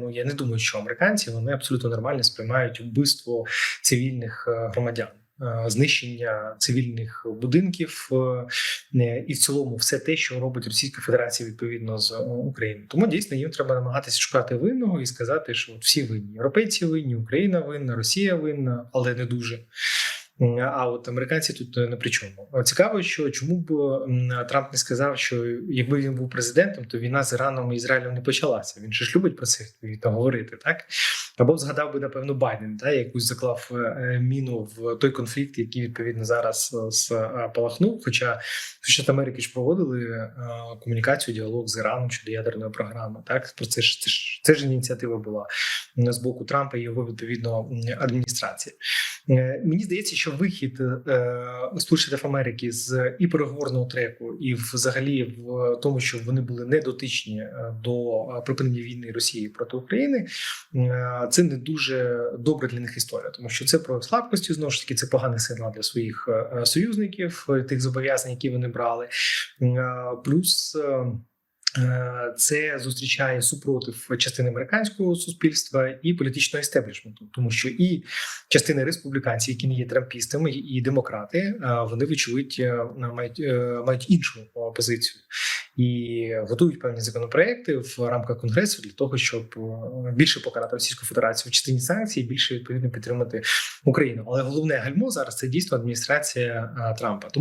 Ну я не думаю, що американці вони абсолютно нормально сприймають вбивство цивільних е, громадян. е, Знищення цивільних будинків е, і в цілому все те, що робить Російська Федерація відповідно з Україною. Тому дійсно їм треба намагатися шукати винного і сказати, що всі винні. Європейці винні, Україна винна, Росія винна, але не дуже. А от американці тут е, не при чому. Цікаво, що чому б Трамп не сказав, що якби він був президентом, то війна з Іраном і Ізраїлем не почалася. Він же ж любить про це говорити, так або згадав би напевно Байден, та якусь заклав е, міну в той конфлікт, який відповідно зараз е, спалахнув. Хоча Сполучені Америки ж проводили е, комунікацію, діалог з Іраном щодо ядерної програми. Так про це ж це ж це ж ініціатива була з боку Трампа і його відповідно адміністрації. Е, Мені здається, що вихід е, Сполучених Америки з і переговорного треку, і взагалі в тому, що вони були недотичні е, до е, припинення війни Росії проти України, е, це не дуже добре для них історія, тому що це про слабкості знову ж таки це поганий сигнал для своїх е, союзників, е, тих зобов'язань, які вони брали. Е, Плюс е, Е, Це зустрічає супротив частини американського суспільства і політичного естеблішменту, тому що і частина республіканців, які не є трампістами, і демократи, е, вони вочевидь е, мають, е, мають іншу е, позицію і готують певні законопроекти в рамках конгресу для того, щоб е, більше покарати Російську Федерацію в частині санкцій, більше відповідно підтримати Україну. Але головне гальмо зараз це дійсно адміністрація е, Трампа. Тому